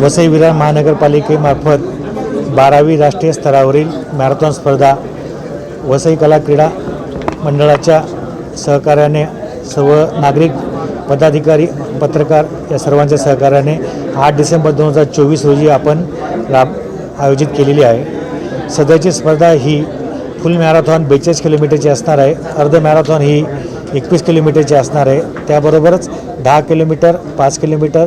वसई विरार महानगरपालिकेमार्फत बारावी राष्ट्रीय स्तरावरील मॅरेथॉन स्पर्धा वसई कला क्रीडा मंडळाच्या सहकार्याने सर्व नागरिक पदाधिकारी पत्रकार या सर्वांच्या सहकार्याने आठ डिसेंबर दोन हजार चोवीस रोजी आपण राब आयोजित केलेली आहे. सध्याची स्पर्धा ही फुल मॅरेथॉन बेचाळीस किलोमीटरची असणार आहे. अर्ध मॅरेथॉन ही एकवीस किलोमीटरची असणार आहे. त्याबरोबरच दहा किलोमीटर पाच किलोमीटर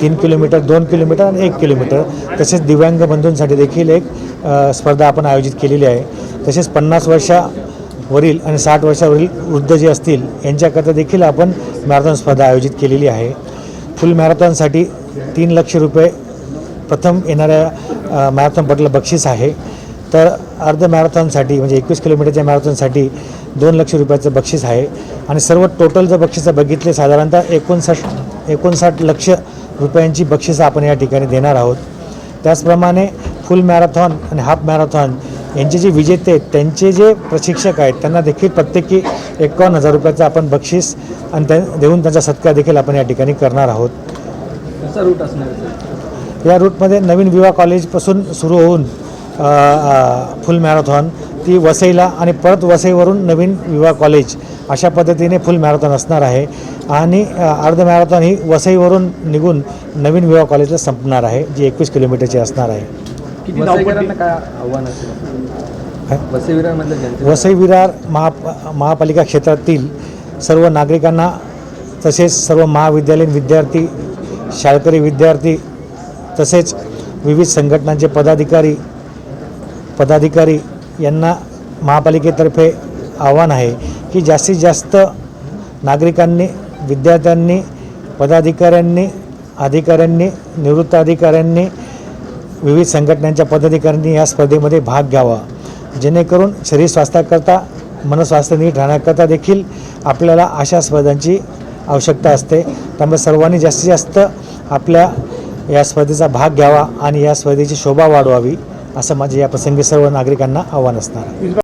तीन किलोमीटर दोन किलोमीटर आणि एक किलोमीटर तसेच दिव्यांग बंधूंसाठी देखील एक स्पर्धा आपण आयोजित केलेली आहे. तसेच पन्नास वर्षावरील आणि साठ वर्षावरील वृद्ध जे असतील यांच्याकरता देखील आपण मॅरेथॉन स्पर्धा आयोजित केलेली आहे. फुल मॅरेथॉनसाठी तीन लक्ष रुपये प्रथम येणाऱ्या मॅरेथॉनपटला बक्षीस आहे. तर अर्ध मॅरेथॉनसाठी म्हणजे एकवीस किलोमीटरच्या मॅरेथॉनसाठी दोन लक्ष रुपयाचं बक्षीस आहे. आणि सर्व टोटल जर बक्षिसं बघितले साधारणतः एकोणसाठ एकोणसाठ लक्ष रुपयांची बक्षिसं आपण या ठिकाणी देणार आहोत. त्याचप्रमाणे फुल मॅरेथॉन आणि हाफ मॅरेथॉन यांचे जे विजेते आहेत त्यांचे जे प्रशिक्षक आहेत त्यांना देखील प्रत्येकी एकावन्न हजार रुपयाचं आपण बक्षीस आणि त्या देऊन त्यांचा सत्कार देखील आपण या ठिकाणी करणार आहोत. रूट असणार? या रूटमध्ये नवीन विवाह कॉलेजपासून सुरू होऊन फुल मॅरेथॉन ती वसईला आणि परत वसईवरून नवीन विवाह कॉलेज अशा पद्धतीने फुल मॅरेथॉन असणार आहे. आणि अर्ध मॅरेथॉन ही वसईवरून निघून नवीन विवाह कॉलेजला संपणार आहे जी एकवीस किलोमीटरची असणार आहे. किती वसईकरांना काय आव्हान असेल? काय? वसईविरांमधल्या जनतेला वसई विरार महा महापालिका क्षेत्रातील सर्व नागरिकांना तसेच सर्व महाविद्यालयीन विद्यार्थी शाळकरी विद्यार्थी तसेच विविध संघटनांचे पदाधिकारी पदाधिकारी यांना महापालिकेतर्फे आव्हान आहे की जास्तीत जास्त नागरिकांनी विद्यार्थ्यांनी पदाधिकाऱ्यांनी अधिकाऱ्यांनी निवृत्त अधिकाऱ्यांनी विविध संघटनांच्या पदाधिकाऱ्यांनी या स्पर्धेमध्ये भाग घ्यावा. जेणेकरून शरीर स्वास्थ्याकरता मनस्वास्थ्य नीट राहण्याकरता देखील आपल्याला अशा स्पर्धांची आवश्यकता असते. त्यामुळे सर्वांनी जास्तीत जास्त आपल्या या स्पर्धेचा भाग घ्यावा आणि या स्पर्धेची शोभा वाढवावी. असं माझे या प्रसंगी सर्व नागरिकांना आव्हान असणार